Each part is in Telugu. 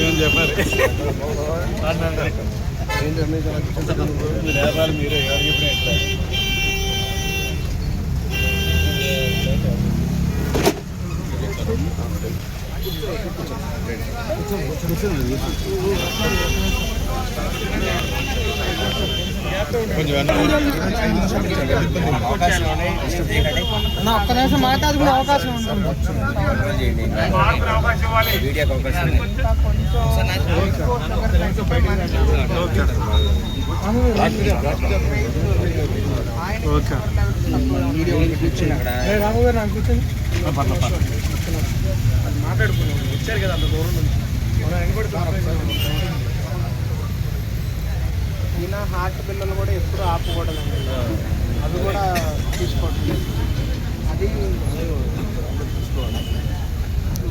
ఏం చెప్పాలి లేపాలి మీరే ఎవరికి ఇప్పుడు ఎట్లా కొంచెం నా ఒక్క నిమిషం మాట్లాడుకునే అవకాశం మాట్లాడుకున్నాం. వచ్చారు కదా అంత దూరం నుంచి. ఈయన హార్ట్ పిల్లలు కూడా ఎప్పుడు ఆపకూడదండి. అది కూడా తీసుకోవట్లేదు అది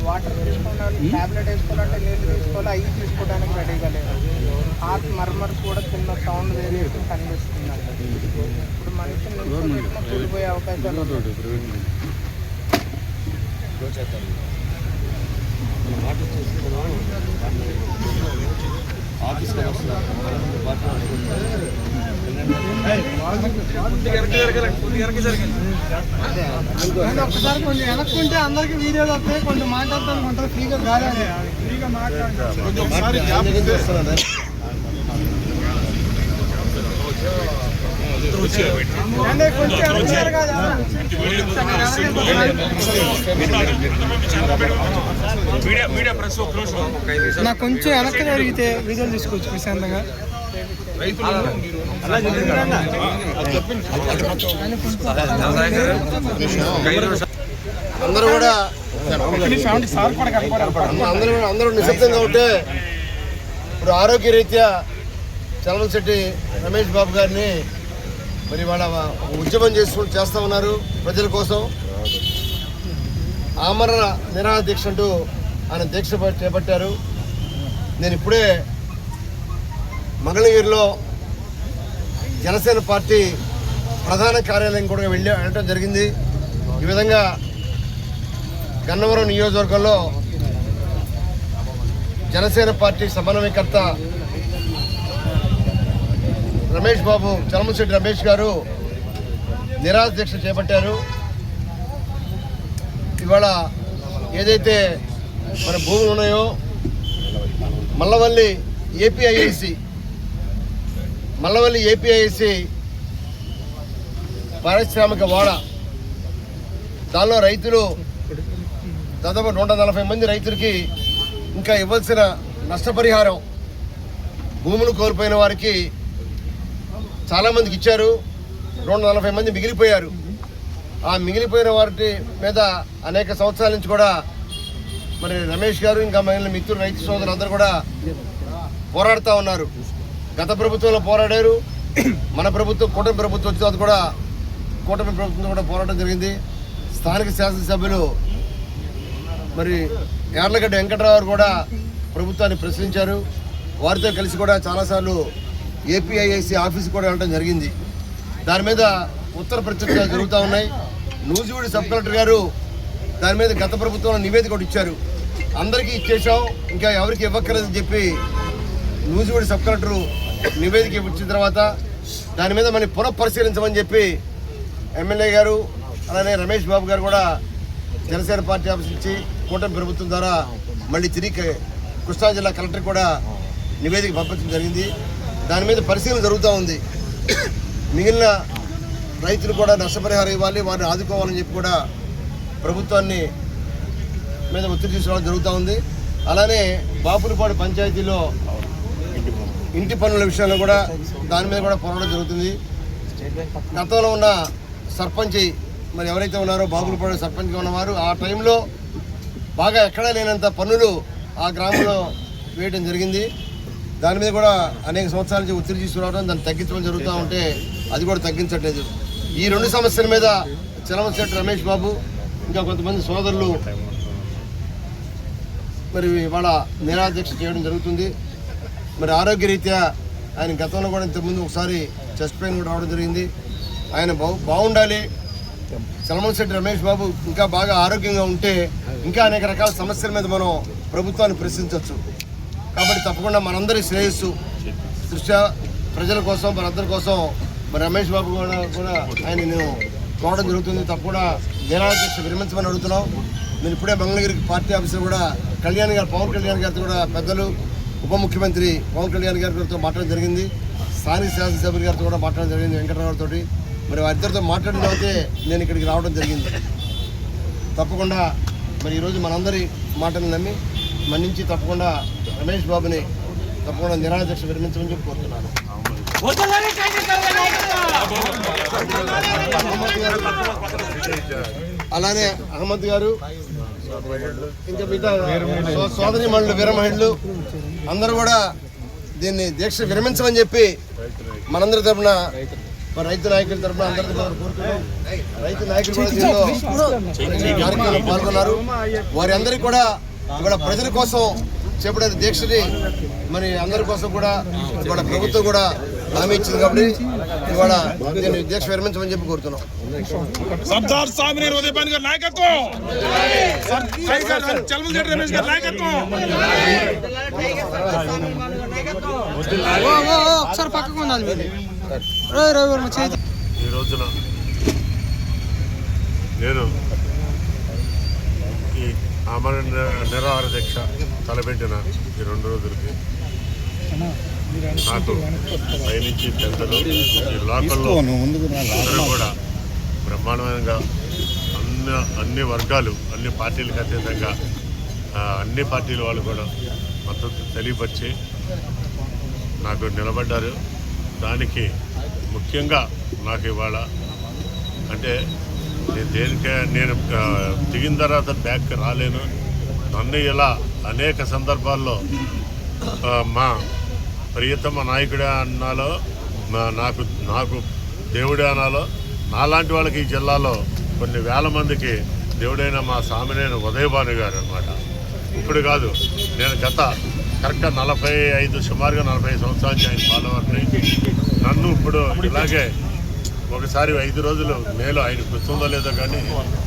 వాటర్ తీసుకోవడానికి టాబ్లెట్ వేసుకోవాలంటే నీళ్ళు తీసుకోవాలి అవి తీసుకోవడానికి రెడీగా లేదు హార్ట్ మర్మర్ కూడా చిన్న సౌండ్ వేరే కనిపిస్తుంది ఇప్పుడు మనిషి కూలిపోయే అవకాశాలు ఉన్నాయి. అంటే ఒకసారి కొంచెం వెనక్కుంటే అందరికి వీడియోలు వస్తాయి కొంచెం మాట్లాడతాను కొంత ఫ్రీగా కాదండి ఫ్రీగా మాట్లాడతాను నాకు కొంచెం వెనక్కి జరిగితే వీడియోలు తీసుకోవచ్చు ప్రశాంతంగా. అందరూ కూడా అందరూ అందరూ నిశ్శబ్దంగా ఉంటే ఇప్పుడు ఆరోగ్య రీత్యా చలమశెట్టి రమేష్ బాబు గారిని మరి వాళ్ళ ఉద్యమం చేసుకుంటూ చేస్తూ ఉన్నారు ప్రజల కోసం. ఆమరణ నిరాహార దీక్ష అంటూ ఆయన దీక్ష చేపట్టారు. నేను ఇప్పుడే మంగళగిరిలో జనసేన పార్టీ ప్రధాన కార్యాలయం కూడా వెళ్ళి వెళ్ళటం జరిగింది. ఈ విధంగా గన్నవరం నియోజకవర్గంలో జనసేన పార్టీ సమన్వయకర్త రమేష్ బాబు చలమశెట్టి రమేష్ గారు నిరాశ దీక్ష చేపట్టారు. ఇవాళ ఏదైతే మన భూములు ఉన్నాయో మల్లవల్లి ఏపీఐఏసి మల్లవల్లి ఏపీఐసి పారిశ్రామిక వాడ దానిలో రైతులు దాదాపు నూట నలభై మంది రైతులకి ఇంకా ఇవ్వాల్సిన నష్టపరిహారం భూములు కోల్పోయిన వారికి చాలామందికి ఇచ్చారు. రెండు నలభై మంది మిగిలిపోయారు. ఆ మిగిలిపోయిన వారి మీద అనేక సంవత్సరాల నుంచి కూడా మరి రమేష్ గారు ఇంకా మిగిలిన మిత్రులు రైతు సోదరులు అందరూ కూడా పోరాడుతూ ఉన్నారు. గత ప్రభుత్వంలో పోరాడారు. మన ప్రభుత్వం కూటమి ప్రభుత్వం వచ్చిన తర్వాత కూడా కూటమి ప్రభుత్వం కూడా పోరాటం జరిగింది. స్థానిక శాసనసభ్యులు మరి యార్లగడ్డ వెంకటరావు కూడా ప్రభుత్వాన్ని ప్రశ్నించారు. వారితో కలిసి కూడా చాలాసార్లు ఏపీఐఐసి ఆఫీస్ కూడా వెళ్ళడం జరిగింది. దాని మీద ఉత్తర ప్రత్యక్షాలు జరుగుతూ ఉన్నాయి. నూజివీడి సబ్ కలెక్టర్ గారు దాని మీద గత ప్రభుత్వంలో నివేదిక ఒకటి ఇచ్చారు. అందరికీ ఇచ్చేసాం ఇంకా ఎవరికి ఇవ్వక్కర్లేదని చెప్పి నూజివీడి సబ్ కలెక్టరు నివేదిక ఇచ్చిన తర్వాత దాని మీద మనం పునఃపరిశీలించమని చెప్పి ఎమ్మెల్యే గారు అలానే రమేష్ బాబు గారు కూడా జనసేన పార్టీ ఆఫీస్ నుంచి కూటమి ప్రభుత్వం ద్వారా మళ్ళీ తిరిగి కృష్ణా జిల్లా కలెక్టర్ కూడా నివేదిక పంపించడం జరిగింది. దాని మీద పరిశీలన జరుగుతూ ఉంది. మిగిలిన రైతులు కూడా నష్టపరిహారం ఇవ్వాలి వారిని ఆదుకోవాలని చెప్పి కూడా ప్రభుత్వాన్ని మీద ఒత్తిడి తీసుకోవడం జరుగుతూ ఉంది. అలానే బాపులపాడు పంచాయతీలో ఇంటి పనుల విషయంలో కూడా దాని మీద కూడా పోరాటం జరుగుతుంది. గతంలో ఉన్న సర్పంచ్ మరి ఎవరైతే ఉన్నారో బాపులపాడు సర్పంచ్గా ఉన్నవారు ఆ టైంలో బాగా ఎక్కడా లేనంత పన్నులు ఆ గ్రామంలో వేయడం జరిగింది. దాని మీద కూడా అనేక సంవత్సరాల నుంచి ఒత్తిడి తీసుకురావడం దాన్ని తగ్గించడం జరుగుతూ ఉంటే అది కూడా తగ్గించట్లేదు. ఈ రెండు సమస్యల మీద చలమశెట్టి రమేష్ బాబు ఇంకా కొంతమంది సోదరులు మరి ఇవాళ నిరాదీక్ష చేయడం జరుగుతుంది. మరి ఆరోగ్యరీత్యా ఆయన గతంలో కూడా ఇంతకుముందు ఒకసారి చెస్ట్ పెయిన్ కూడా రావడం జరిగింది. ఆయన బాగు బాగుండాలి. సలమన్ శెట్టి రమేష్ బాబు ఇంకా బాగా ఆరోగ్యంగా ఉంటే ఇంకా అనేక రకాల సమస్యల మీద మనం ప్రభుత్వాన్ని ప్రశ్నించవచ్చు. కాబట్టి తప్పకుండా మనందరి శ్రేయస్సు దృష్ట్యా ప్రజల కోసం మనందరి కోసం మరి రమేష్ బాబు కూడా కూడా ఆయన నేను కోవడం జరుగుతుంది. తప్పకుండా దీనాధ్యక్ష విరమించమని అడుగుతున్నాం. నేను ఇప్పుడే మంగళగిరికి పార్టీ ఆఫీసర్ కూడా కళ్యాణ్ గారు పవన్ కళ్యాణ్ గారితో కూడా పెద్దలు ఉప ముఖ్యమంత్రి పవన్ కళ్యాణ్ గారితో మాట్లాడడం జరిగింది. స్థానిక శాసనసభ్యుల గారితో కూడా మాట్లాడడం జరిగింది వెంకటరావు తోటి మరి వారిద్దరితో మాట్లాడిన అయితే నేను ఇక్కడికి రావడం జరిగింది. తప్పకుండా మరి ఈరోజు మనందరి మాటను నమ్మి మన్నించి తప్పకుండా రమేష్ బాబుని తప్పకుండా నిరాధ్యక్ష విరమించమని చెప్పి కోరుతున్నాను. అలానే అహ్మద్ గారు ఇంకా మిగతా సోదరి మహిళలు వీర అందరూ కూడా దీన్ని దీక్ష విరమించమని చెప్పి మనందరి తరపున రైతు నాయకుల తరపున అందరి కోరుతున్నాం. రైతు నాయకులు కూడా దీనిలో కార్యక్రమంలో పాల్గొన్నారు. వారి అందరికీ కూడా ఇవాళ ప్రజల కోసం చేపట్టిన దీక్షని మరి అందరి కోసం కూడా ఇవాళ ప్రభుత్వం కూడా హామీ ఇచ్చింది కాబట్టి ఇవాళ దీన్ని దీక్ష విరమించమని చెప్పి కోరుతున్నాం. సర్దార్ సామినేని ఉదయపాన్ గారి నాయకత్వం! సర్- టైగర్ చలమల్ రెడ్డి రమేష్ గారి నాయకత్వం! ఒకసారి పక్కకు ఉండాలి మీరు రవి రవి వర్మ చేతి ఈ రోజున నేను నిర- నిరాహార దీక్ష తలపెట్టిన ఈ రెండు రోజులకి. నాకు పైనుంచి పెద్దలు ఈ లోకల్లో అందరూ కూడా బ్రహ్మాండమైనగా అన్ని అన్ని వర్గాలు అన్ని పార్టీలకు అతీతంగా అన్ని పార్టీల వాళ్ళు కూడా మద్దతు తెలియపరిచి నాకు నిలబడ్డారు. దానికి ముఖ్యంగా నాకు ఇవాళ అంటే నేను దేనికే నేను దిగిన తర్వాత బ్యాక్ రాలేను. నన్ను ఇలా అనేక సందర్భాల్లో మా ప్రియతమ నాయకుడే అన్నాలో నాకు నాకు దేవుడే అనాలో నాలాంటి వాళ్ళకి ఈ జిల్లాలో కొన్ని వేల మందికి దేవుడైన మా సామినేని ఉదయభాను గారు అనమాట ఇప్పుడు కాదు నేను గత కరెక్ట్గా నలభై ఐదు సుమారుగా నలభై సంవత్సరాల ఆయన ఫాలోవర్ని నన్ను ఇప్పుడు ఇలాగే ఒకసారి ఐదు రోజులు మేలో ఆయన గుర్తుందో లేదో కానీ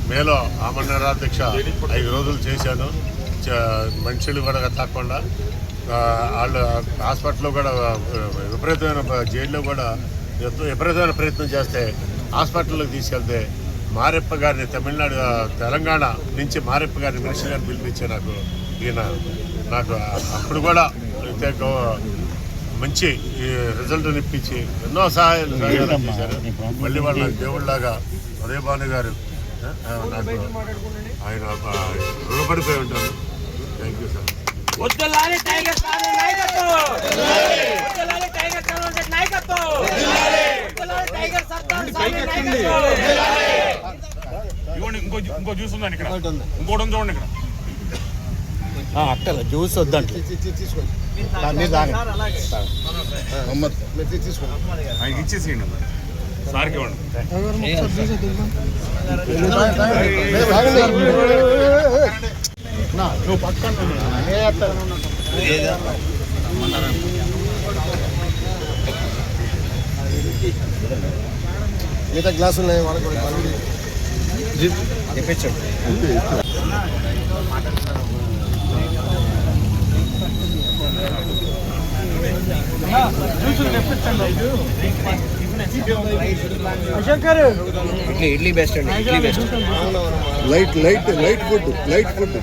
మేలో ఆమరణాధ్యక్ష ఐదు రోజులు చేశాను. చ- మనుషులు కూడా తప్పకుండా వాళ్ళు హాస్పిటల్లో కూడా విపరీతమైన జైల్లో కూడా విపరీతమైన ప్రయత్నం చేస్తే హాస్పిటల్లోకి తీసుకెళ్తే మారెప్ప గారిని తమిళనాడు తెలంగాణ నుంచి మారెప్ప గారిని మినిస్టర్ గారిని పిలిపించే నాకు ఈయన నాకు అప్పుడు కూడా అయితే మంచి ఈ రిజల్ట్ ఇప్పించి ఎన్నో సహాయాలు సహాయాలు చేశారు. మళ్ళీ వాళ్ళ దేవుళ్ళలాగా ఉదయభాను గారు నాకు ఆయన రుణపడిపోయి ఉంటాను థ్యాంక్ యూ సార్ వద్దలాలి టైగర్ సార్ నాయకత్వం! వద్దలాలి టైగర్ సార్ నాయకత్వం! వద్దలాలి టైగర్ సర్దార్ సార్ నాయకత్వం! ఇవ్వండి ఇంకో ఉందండి ఇక్కడ. ఇంకోటి ఉంది చూడండి ఇక్కడ. అక్కల జ్యూస్ వద్దంట మీరు తాగండి. ఆయనకి ఇచ్చేసేయండి సార్కి నువ్వు పక్కన మిగతా గ్లాసులు ఉన్నాయి వాళ్ళకి కూడా ఇడ్లీ ఇడ్లీ బెస్ట్ అండి idli best light light light food light food.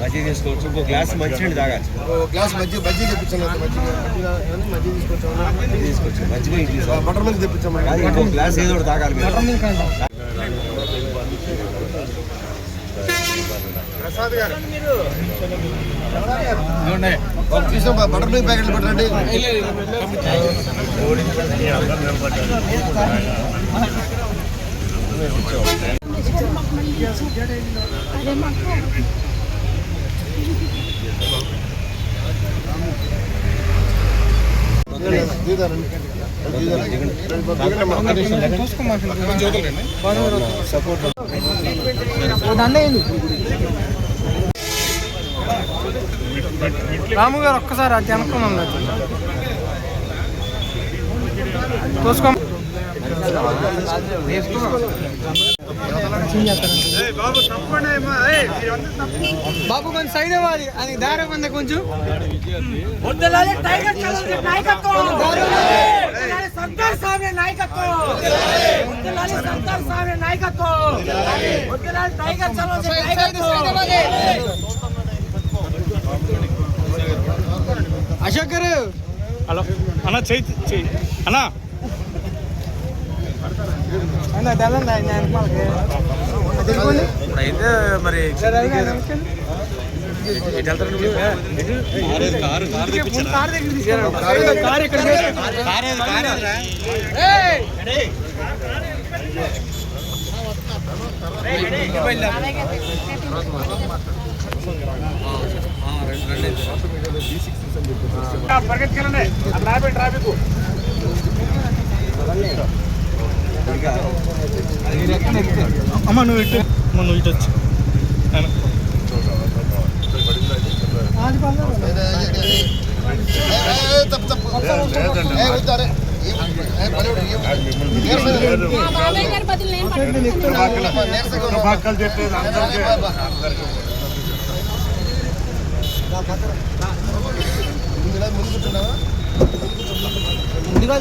మజ్జిగ తీసుకోవచ్చు ఇంకో గ్లాస్ మంచినీళ్ళు తాగాలి. ఓ గ్లాస్ మజ్జి మజ్జి తెప్పించాను మజ్జిగ మజ్జిగ ఏమన్నా? మజ్జి తీసుకొచ్చాము? తీసుకోవచ్చు మజ్జిగ ఇడ్లీ బటర్ మిల్క్ తెప్పించాము? గ్లాస్ ఏదో ఒకటి తాగాలి మీరు తీసాం బటర్ మిల్క్ ప్యాకెట్లు పెట్టండి అదే మాకు రాము గారు ఒక్కసారి అది అనుకున్నాం తోసుకో బాబు కొంచెం సైడ్ ఇవ్వాలి అది దారి మంది కొంచెం. నాయకత్వం. నాయకత్వం. టైగర్ చలో అశోక్ గారు. హలో. అన్న చెయ్యి. అన్న అన్న తెల్లండి ఆయన వెనకమాలకి. అది తిరుగుకోండి. అయితే మరి సరే, అది వెనక్కి. ముందు కారు దగ్గర తీసుకెళ్ళండి. కారు ఇక్కడ పరిగెత్తుకెళ్ళండి. Traffic traffic. అమ్మ నువ్వు ఇటు అమ్మ నువ్వు ఇటు వచ్చి చెప్పేది అందరికీ ముందు కూర్చున్నావా ముందుగా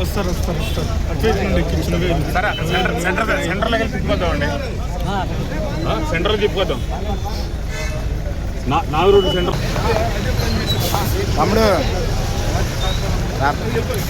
వస్తారు వస్తారు వస్తారు. అటు నుండి ఎక్కించిన సరే సెంటర్ సెంటర్ సెంటర్లో వెళ్ళి తిప్పుకొద్దామండి సెంటర్లో తిప్పుకొద్దాం. నాలుగు రోడ్డు సెంటర్. తమ్ముడు. చెప్పండి